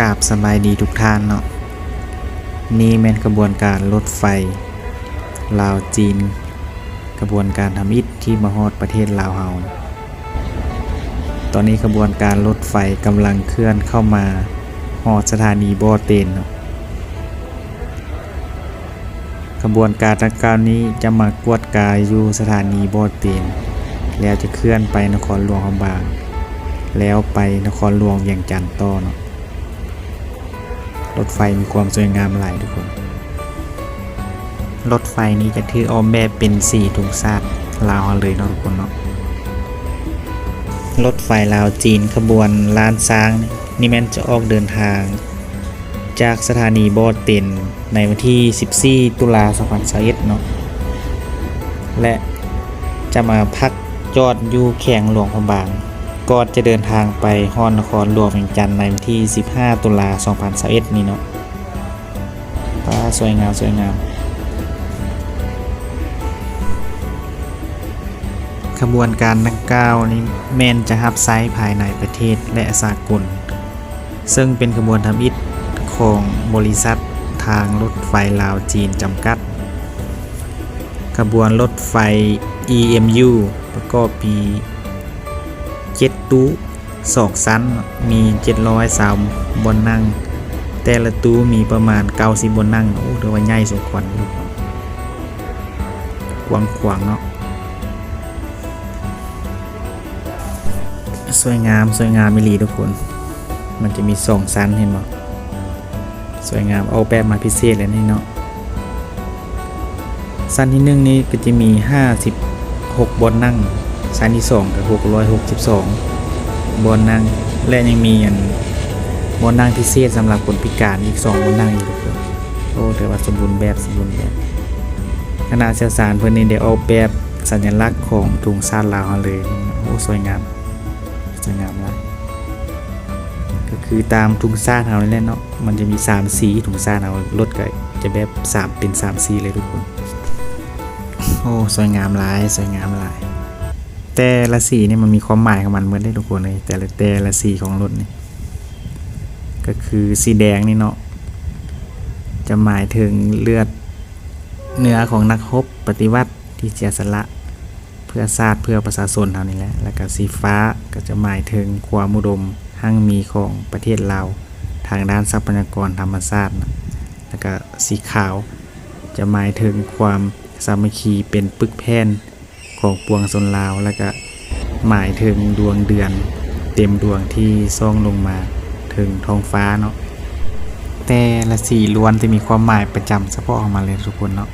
กราบสบายดีทุกท่านเนาะนี่แม่นกระบวนการรถไฟ ลาวจีน กระบวนการทำอิฐที่มาฮอดประเทศลาวเฮาตอนนี้กระบวนการรถไฟกำลังเคลื่อนเข้ามาฮอดสถานีบอเตนเนาะกระบวนการดังกล่าวนี้จะมากวดกายอยู่สถานีบอเตนแล้วจะเคลื่อนไปนครหลวงลำบาง แล้วไปนครหลวงเวียงจันทน์ต่อเนาะ รถไฟมีความสวยงามหลายทุกคน รถไฟนี้จะถือออกแบบเป็นสีถุงซาดลาวเลยเนาะทุกคนเนาะ รถไฟลาวจีนขบวนล้านช้าง นี่แม่นจะออกเดินทาง จากสถานีบอเต็นในวันที่ 14 ตุลา2021เนาะ และจะมาพักจอดอยู่แข่งหลวงพระบาง ก่อนจะเดินทางไปฮอนนครหลวงเวียงจันทน์ในวันที่ 15 ตุลา2021นี่เนาะป้าสวยงามสวยงามขบวนการดังกล่าวนี้แมนจะฮับไซส์ภายในประเทศและสากล ซึ่งเป็นขบวนทำอิฐของบริษัททางรถไฟลาวจีนจำกัด ขบวนรถไฟ EMU ประกอบปี เจ็ดตู้สองชั้นมี703บนนั่ง แต่ละตู้มีประมาณ90บบนนั่งโอ้ถือว่าใหญ่สมควรอยู่กว้างขวางเนาะสวยงามสวยงามมิลีทุกคน มันจะมีสองชั้นเห็นบ่สวยงามเอาแบบมาพิเศษเลยนี่เนาะชั้นที่หนึ่งนี้ก็จะมี 56 บนนั่ง ชั้นที่สองก็662บนนั่งและยังมีอันบนนั่งพิเศษสำหรับคนพิการอีก2บนนั่งอยู่ทุกคนโอ้ถือว่าสมบูรณ์แบบสมบูรณ์แบบคณะเชี่ยวชาญเพื่อนนี่ได้ออกแบบสัญลักษณ์ของถุงชาติลาวเลยโอ้สวยงามสวยงามมากก็คือตามถุงชาติเรานี่แหละเนาะมันจะมี3สีถุงชาติเรารถก็จะแบบ3เป็น3สีเลยทุกคน โอ้สวยงามหลายสวยงามหลาย แต่ละสีนี่มันมีความหมายของมันเหมือนได้ทุกคนเลยแต่ละแต่ละสีของรถนี่ก็คือสีแดงนี่เนาะจะหมายถึงเลือดเนื้อของนักรบปฏิวัติที่เสียสละเพื่อชาติเพื่อประชาชนเท่านี้แหละแล้วก็สีฟ้าก็จะหมายถึงความอุดมหั่งมีของประเทศลาทางด้านทรัพยากรธรรมชาตินะแล้วก็สีขาวจะหมายถึงความสามัคคีเป็นปึกแผ่น ของปวงสนลาวแล้วก็หมายถึงดวงเดือน เต็มดวงที่ซ่องลงมาถึงท้องฟ้าเนาะแต่ละสีล้วนจะมีความหมายประจำเฉพาะออกมาเลยทุกคนเนาะ